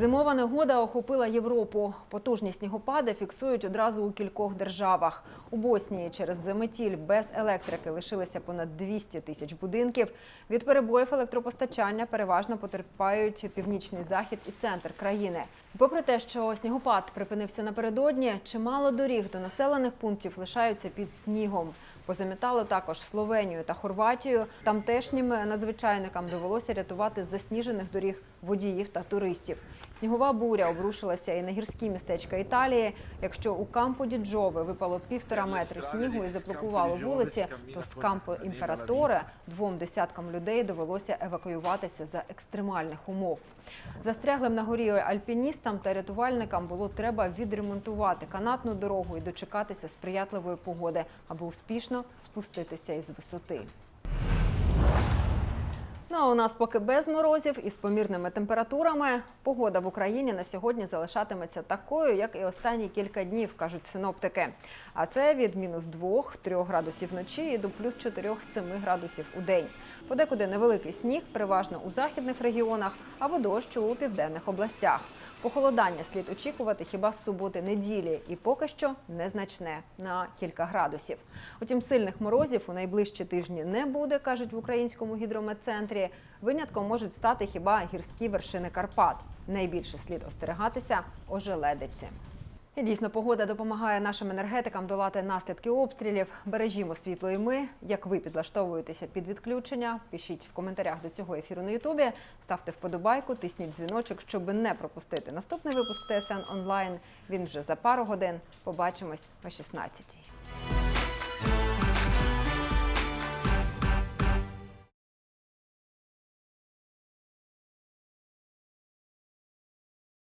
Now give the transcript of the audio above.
Зимова негода охопила Європу. Потужні снігопади фіксують одразу у кількох державах. У Боснії через заметіль без електрики лишилися понад 200 тисяч будинків. Від перебоїв електропостачання переважно потерпають північний захід і центр країни. Попри те, що снігопад припинився напередодні, чимало доріг до населених пунктів лишаються під снігом. Позамітало також Словенію та Хорватію. Тамтешнім надзвичайникам довелося рятувати засніжених доріг водіїв та туристів. Снігова буря обрушилася і на гірські містечка Італії. Якщо у кампо Діджове випало півтора метри снігу і заблокувало вулиці, то з кампо Імператоре двом десяткам людей довелося евакуюватися за екстремальних умов. Застряглим на горі альпіністам та рятувальникам було треба відремонтувати канатну дорогу і дочекатися сприятливої погоди, аби успішно спуститися із висоти. У нас поки без морозів і з помірними температурами. Погода в Україні на сьогодні залишатиметься такою, як і останні кілька днів, кажуть синоптики. А це від мінус 2-3 градусів вночі і до плюс 4-7 градусів у день. Подекуди невеликий сніг, переважно у західних регіонах, або дощ у південних областях. Похолодання слід очікувати хіба з суботи неділі, і поки що незначне на кілька градусів. Утім, сильних морозів у найближчі тижні не буде, кажуть в українському гідрометцентрі. Винятком можуть стати хіба гірські вершини Карпат. Найбільше слід остерегатися ожеледиці. І дійсно, погода допомагає нашим енергетикам долати наслідки обстрілів. Бережімо світло і ми. Як ви підлаштовуєтеся під відключення? Пишіть в коментарях до цього ефіру на Ютубі. Ставте вподобайку, тисніть дзвіночок, щоб не пропустити наступний випуск ТСН онлайн. Він вже за пару годин. Побачимось о 16